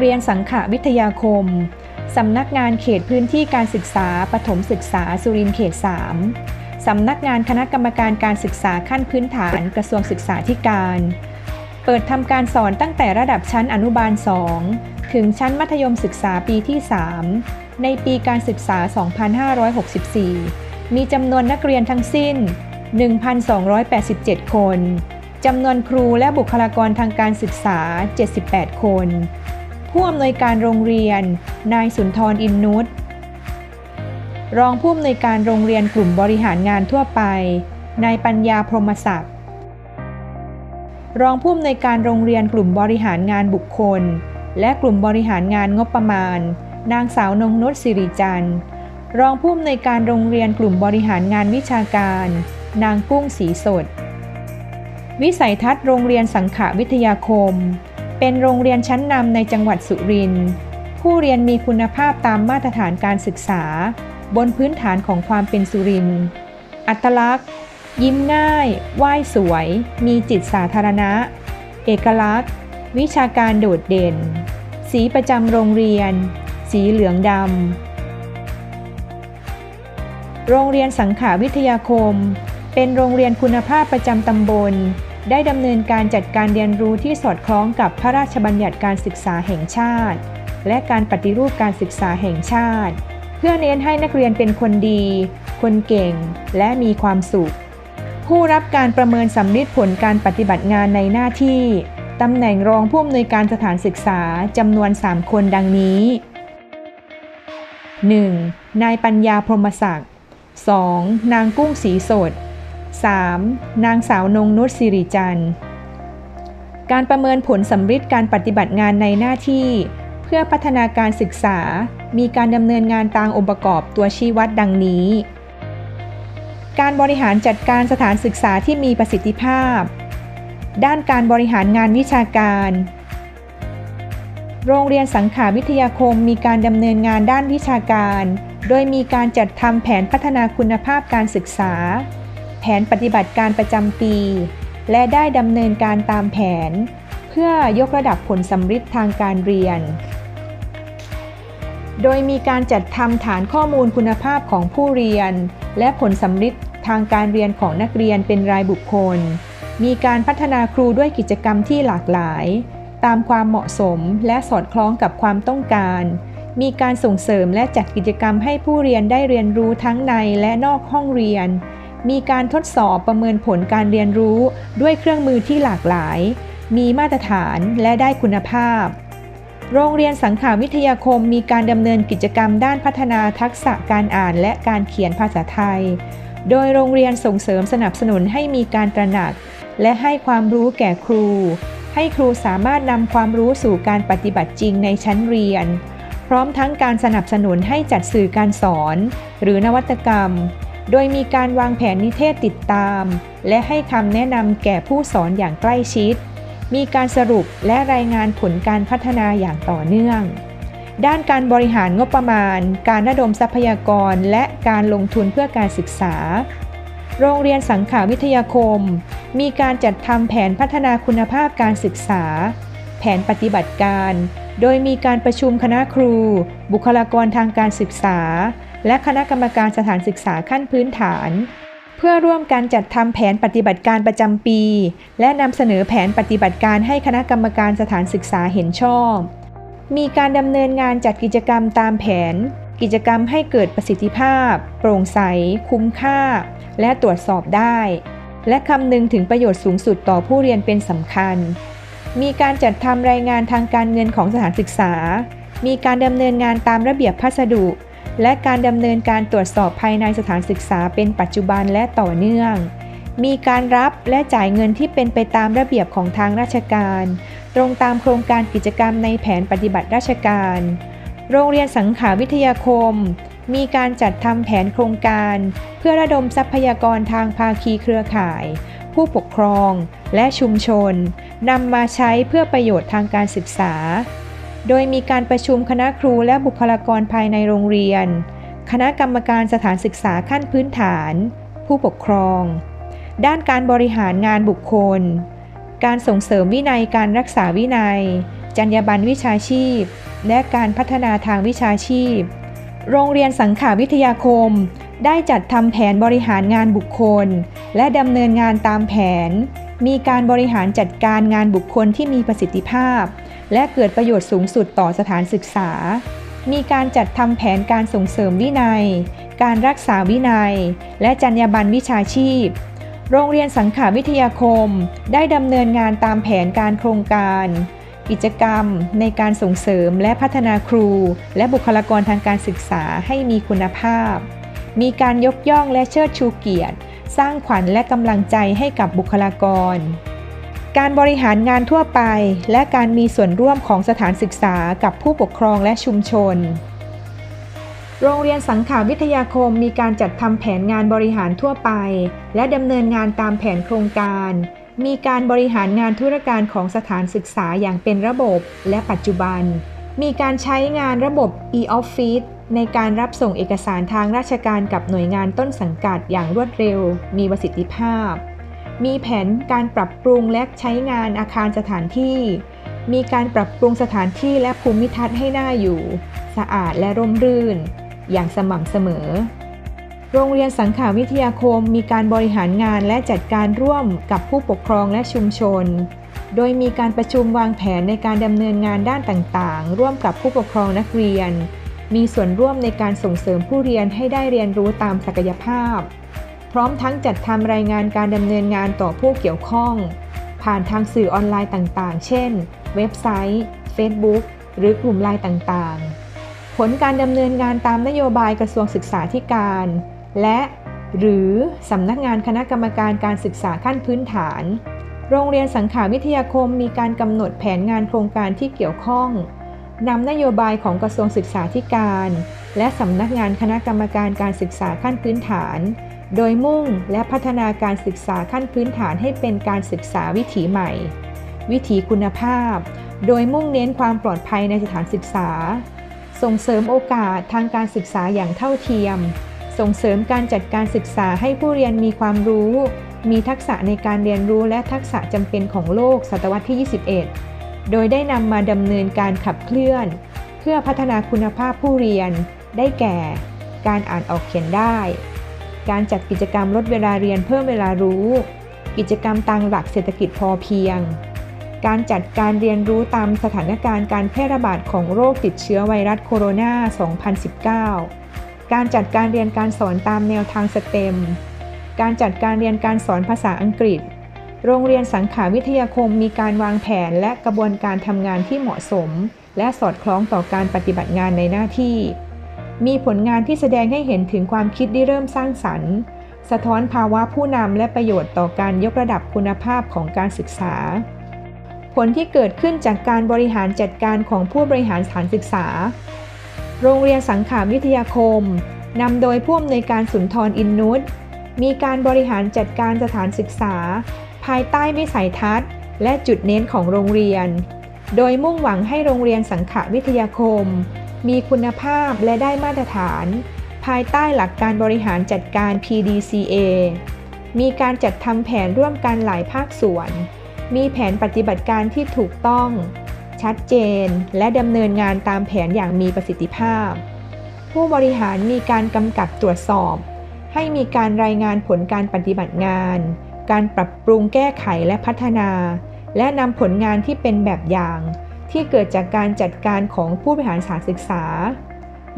เรียนสังขวิทยาคม สำนักงานเขตพื้นที่การศึกษาปฐมศึกษาสุรินทร์เขต 3 สำนักงานคณะกรรมการการศึกษาขั้นพื้นฐานกระทรวงศึกษาธิการ เปิดทำการสอนตั้งแต่ระดับชั้นอนุบาล 2 ถึงชั้นมัธยมศึกษาปีที่ 3 ในปีการศึกษา 2564 มีจำนวนนักเรียนทั้งสิ้น 1,287 คนจำนวนครูและบุคลากรทางการศึกษา 78 คน ผู้อำนวยการโรงเรียน นายสุนทรอินนุตรองผู้อำนวยการโรงเรียนกลุ่มบริหารงานทั่วไป นายปัญญาพรหมศักดิ์รองผู้อำนวยการโรงเรียนกลุ่มบริหารงานบุคคล และกลุ่มบริหารงานงบประมาณ นางสาวนงนุชสิริจันทร์ รองผู้อำนวยการโรงเรียนกลุ่มบริหารงานวิชาการ นางกุ้งสีสด วิสัยทัศน์โรงเรียนสังขวิทยาคม เป็นโรงเรียนชั้นนำในจังหวัดสุรินทร์ผู้เรียนมีคุณภาพตามมาตรฐานการศึกษา บนพื้นฐานของความเป็นสุรินทร์อัตลักษณ์ ยิ้มง่าย ไหว้สวย มีจิตสาธารณะ เอกลักษณ์ วิชาการโดดเด่น สีประจำโรงเรียน สีเหลืองดำ โรงเรียนสังขาวิทยาคม เป็นโรงเรียนคุณภาพประจำตำบล ได้ดำเนินการจัดการเรียนรู้ที่สอดคล้องกับพระราชบัญญัติการศึกษาแห่งชาติ และการปฏิรูปการศึกษาแห่งชาติ เพื่อเน้นให้นักเรียนเป็นคนดี คนเก่ง และมีความสุข ผู้รับการประเมินสำลิดผลการปฏิบัติงานในหน้าที่ตำแหน่งรองผู้อำนวยการสถานศึกษาจำนวน 3 คนดังนี้ 1. นายปัญญาพรหมศักดิ์ 2. นางกุ้งสีสด 3. นางสาวนงนุชสิริจันทร์ การประเมินผลสำลิดการปฏิบัติงานในหน้าที่ เพื่อพัฒนาการศึกษา มีการดำเนินงานตามองค์ประกอบตัวชี้วัดดังนี้ การบริหารจัดการสถานศึกษาที่มีประสิทธิภาพ ด้านการบริหารงานวิชาการ โรงเรียนสังขาวิทยาคมมีการดำเนินงานด้านวิชาการ โดยมีการจัดทำแผนพัฒนาคุณภาพการศึกษา แผนปฏิบัติการประจำปี และได้ดำเนินการตามแผน เพื่อยกระดับผลสำฤทธิ์ทางการเรียน โดยมีการจัดทำฐานข้อมูลคุณภาพของผู้เรียน และผลสำฤทธิ์ทางการเรียนของนักเรียนเป็นรายบุคคล มีการพัฒนาครูด้วยกิจกรรมที่หลากหลาย ตามความเหมาะสมและสอดคล้องกับความต้องการมีการส่งเสริมและจัดกิจกรรมให้ผู้เรียนได้เรียนรู้ทั้งในและนอกห้องเรียน มีการทดสอบประเมินผลการเรียนรู้ด้วยเครื่องมือที่หลากหลาย มีมาตรฐานและได้คุณภาพ โรงเรียนสังขาวิทยาคมมีการดำเนินกิจกรรมด้านพัฒนาทักษะการอ่านและการเขียนภาษาไทย โดยโรงเรียนส่งเสริมสนับสนุนให้มีการตระหนัก และให้ความรู้แก่ครู ให้ครูสามารถนำความรู้สู่การปฏิบัติจริงในชั้นเรียน พร้อมทั้งการสนับสนุนให้จัดสื่อการสอน หรือนวัตกรรม โดยมีการวางแผนนิเทศติดตาม และให้คำแนะนำแก่ผู้สอนอย่างใกล้ชิด มีการสรุปและรายงานผลการพัฒนาอย่างต่อเนื่อง ด้านการบริหารงบประมาณ การระดมทรัพยากร และการลงทุนเพื่อการศึกษา โรงเรียนสังขาวิทยาคม มีการจัดทำแผนพัฒนาคุณภาพการศึกษา แผนปฏิบัติการ โดยมีการประชุมคณะครู บุคลากรทางการศึกษา และคณะกรรมการสถานศึกษาขั้นพื้นฐาน เพื่อร่วมการจัดทำแผนปฏิบัติการประจำปี และนำเสนอแผนปฏิบัติการให้คณะกรรมการสถานศึกษาเห็นชอบ มีการดำเนินงานจัดกิจกรรมตามแผน กิจกรรมให้เกิดประสิทธิภาพ โปร่งใส คุ้มค่า และตรวจสอบได้ และคำนึงถึงประโยชน์สูงสุดต่อผู้เรียนเป็นสำคัญ มีการจัดทำรายงานทางการเงินของสถานศึกษา มีการดำเนินงานตามระเบียบพัสดุ และการดำเนินการตรวจสอบภายในสถานศึกษาเป็นปัจจุบันและต่อเนื่อง มีการรับและจ่ายเงินที่เป็นไปตามระเบียบของทางราชการ ตรงตามโครงการกิจกรรมในแผนปฏิบัติราชการ โรงเรียนสังขาวิทยาคม มีการจัดทำแผนโครงการ เพื่อระดมทรัพยากรทางภาคีเครือข่าย ผู้ปกครอง และชุมชนนำมาใช้เพื่อประโยชน์ทางการศึกษา โดยมีการประชุมคณะครูและบุคลากรภายในโรงเรียน คณะกรรมการสถานศึกษาขั้นพื้นฐาน ผู้ปกครอง ด้านการบริหารงานบุคคล การส่งเสริมวินัยการรักษาวินัย จรรยาบรรณวิชาชีพ และการพัฒนาทางวิชาชีพ โรงเรียนสังขาวิทยาคม ได้จัดทำแผนบริหารงานบุคคล และดำเนินงานตามแผน มีการบริหารจัดการงานบุคคลที่มีประสิทธิภาพ และเกิดประโยชน์สูงสุดต่อสถานศึกษา มีการจัดทำแผนการส่งเสริมวินัย การรักษาวินัย และจรรยาบรรณวิชาชีพ โรงเรียนสังขาวิทยาคม ได้ดำเนินงานตามแผนการโครงการ กิจกรรม ในการส่งเสริมและพัฒนาครู และบุคลากรทางการศึกษาให้มีคุณภาพ มีการยกย่องและเชิดชูเกียรติ สร้างขวัญและกำลังใจให้กับบุคลากร การบริหารงานทั่วไป และการมีส่วนร่วมของสถานศึกษากับผู้ปกครองและชุมชน โรงเรียนสังขาวิทยาคมมีการจัดทำแผนงานบริหารทั่วไป และดำเนินงานตามแผนโครงการ มีการบริหารงานธุรการของสถานศึกษาอย่างเป็นระบบและปัจจุบัน มีการใช้งานระบบ e-office ในการรับส่งเอกสารทางราชการกับหน่วยงานต้นสังกัดอย่างรวดเร็ว มีประสิทธิภาพ มีแผนการปรับปรุงและใช้งานอาคารสถานที่ มีการปรับปรุงสถานที่และภูมิทัศน์ให้หน่าอยู่ สะอาดและร่มรื่น อย่างสม่ำเสมอ โรงเรียนสังขาวิทยาคมมีการบริหารงานและจัดการร่วมกับผู้ปกครองและชุมชน โดยมีการประชุมวางแผนในการดำเนินงานด้านต่างๆ ร่วมกับผู้ปกครองนักเรียน มีส่วนร่วมในการส่งเสริมผู้เรียนให้ได้เรียนรู้ตามศักยภาพ พร้อมทั้งจัดทำรายงานการดำเนินงานต่อผู้เกี่ยวข้อง ผ่านทางสื่อออนไลน์ต่างๆ เช่น เว็บไซต์ Facebook หรือกลุ่มไลน์ต่างๆ ผลการดำเนินงานตามนโยบายกระทรวงศึกษาธิการ และหรือสำนักงานคณะกรรมการการศึกษาขั้นพื้นฐาน โรงเรียนสังขาวิทยาคมมีการกำหนดแผนงานโครงการที่เกี่ยวข้องนำนโยบายของกระทรวงศึกษาธิการ และสำนักงานคณะกรรมการการศึกษาขั้นพื้นฐาน โดยมุ่งและพัฒนาการศึกษาขั้นพื้นฐานให้เป็นการศึกษาวิถีใหม่ วิถีคุณภาพ โดยมุ่งเน้นความปลอดภัยในสถานศึกษา ส่งเสริมโอกาสทางการศึกษาอย่างเท่าเทียม ส่งเสริมการจัดการศึกษาให้ผู้เรียนมีความรู้ มีทักษะในการเรียนรู้และทักษะจำเป็นของโลกศตวรรษที่ 21 โดยได้นำมาดำเนินการขับเคลื่อน เพื่อพัฒนาคุณภาพผู้เรียน ได้แก่ การอ่านออกเขียนได้ การจัดกิจกรรมลดเวลาเรียนเพิ่มเวลารู้ กิจกรรมตามหลักเศรษฐกิจพอเพียง การจัดการเรียนรู้ตามสถานการณ์การแพร่ระบาดของโรคติดเชื้อไวรัสโคโรนา 2019 การจัดการเรียนการสอนตามแนวทางสเต็ม การจัดการเรียนการสอนภาษาอังกฤษ โรงเรียนสังขาวิทยาคมมีการวางแผนและกระบวนการทำงานที่เหมาะสม และสอดคล้องต่อการปฏิบัติงานในหน้าที่ มีผลงานที่แสดงให้เห็นถึงความคิดที่เริ่มสร้างสรรค์ สะท้อนภาวะผู้นำและประโยชน์ต่อการยกระดับคุณภาพของการศึกษา ผลที่เกิดขึ้นจากการบริหารจัดการของผู้บริหารสถานศึกษา โรงเรียนสังขาวิทยาคมนำโดยผู้อำนวยการสุนทรอินนุชมีการบริหารจัดการสถานศึกษา ภายใต้วิสัยทัศน์ และจุดเน้นของโรงเรียน โดยมุ่งหวังให้โรงเรียนสังขวิทยาคม มีคุณภาพและได้มาตรฐาน ภายใต้หลักการบริหารจัดการ PDCA มีการจัดทำแผนร่วมกันหลายภาคส่วน มีแผนปฏิบัติการที่ถูกต้อง ชัดเจน และดำเนินงานตามแผนอย่างมีประสิทธิภาพ ผู้บริหารมีการกำกับตรวจสอบ ให้มีการรายงานผลการปฏิบัติงาน การปรับปรุงแก้ไขและพัฒนา และนำผลงานที่เป็นแบบอย่าง ที่เกิดจากการจัดการของผู้บริหารสถานศึกษา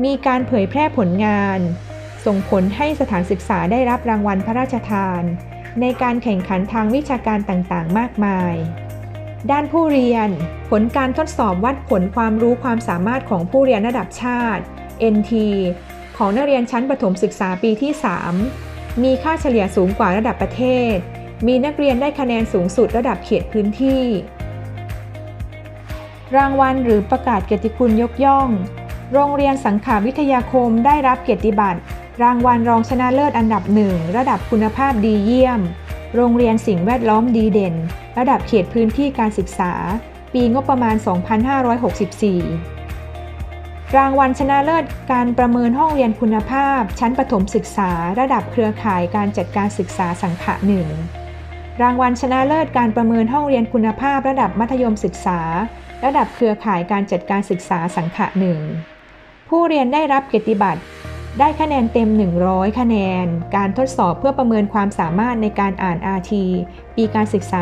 มีการเผยแพร่ผลงาน ส่งผลให้สถานศึกษาได้รับรางวัลพระราชทาน ในการแข่งขันทางวิชาการต่างๆ มากมาย ด้านผู้เรียน ผลการทดสอบวัดผลความรู้ความสามารถของผู้เรียนระดับชาติ NT ของนักเรียนชั้นประถมศึกษาปีที่ 3 มีค่าเฉลี่ยสูงกว่าระดับประเทศ มีนักเรียนได้คะแนนสูงสุดระดับเขตพื้นที่ รางวัลหรือประกาศเกียรติคุณยกย่อง โรงเรียนสังขาวิทยาคมได้รับเกียรติบัตร รางวัลรองชนะเลิศอันดับหนึ่งระดับคุณภาพดีเยี่ยม โรงเรียนสิ่งแวดล้อมดีเด่น ระดับเขตพื้นที่การศึกษา ปีงบประมาณ 2564 รางวัลชนะเลิศการประเมินห้องเรียนคุณภาพ ชั้นประถมศึกษา ระดับเครือข่ายการจัดการศึกษาสังขะหนึ่งรางวัลชนะเลิศการประเมินห้องเรียนคุณภาพระดับมัธยมศึกษา ระดับเครือข่ายการจัดการศึกษาสังขะหนึ่งผู้เรียนได้รับเกียรติบัตรได้คะแนนเต็ม 100 คะแนน การทดสอบเพื่อประเมินความสามารถในการอ่าน RT ปีการศึกษา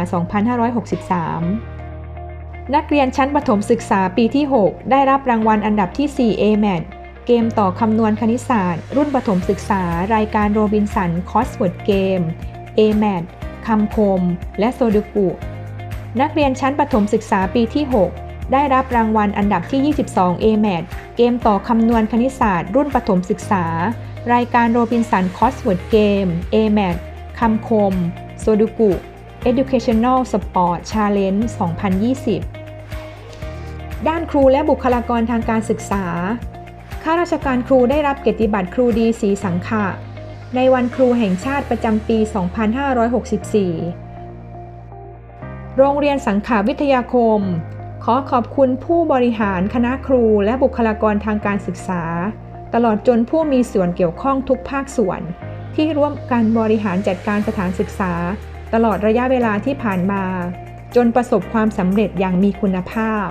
2563 นักเรียนชั้นประถมศึกษาปีที่ 6 ได้รับรางวัลอันดับที่ 4 AMAT เกมต่อคำนวณคณิตศาสตร์ รุ่นประถมศึกษารายการโรบินสันคอสเวิร์ดเกม AMAT คำคม และโซดุกุ นักเรียนชั้นประถมศึกษาปีที่ 6 ได้รับรางวัลอันดับที่ 22 AMAT เกมต่อคำนวณคณิตศาสตร์ รุ่นประถมศึกษา รายการโรบินสันคอสเวิร์ดเกม AMAT คำคม โซดุกุ Educational Sport Challenge 2020 ด้านครูและบุคลากรทางการศึกษา ข้าราชการครูได้รับเกียรติบัตรครูดีสีสังขะ ในวันครูแห่งชาติประจำปี 2564 โรงเรียนสังขาวิทยาคม ขอขอบคุณผู้บริหารคณะครูและบุคลากรทางการศึกษา ตลอดจนผู้มีส่วนเกี่ยวข้องทุกภาคส่วน ที่ร่วมกันบริหารจัดการสถานศึกษา ตลอดระยะเวลาที่ผ่านมา จนประสบความสำเร็จอย่างมีคุณภาพ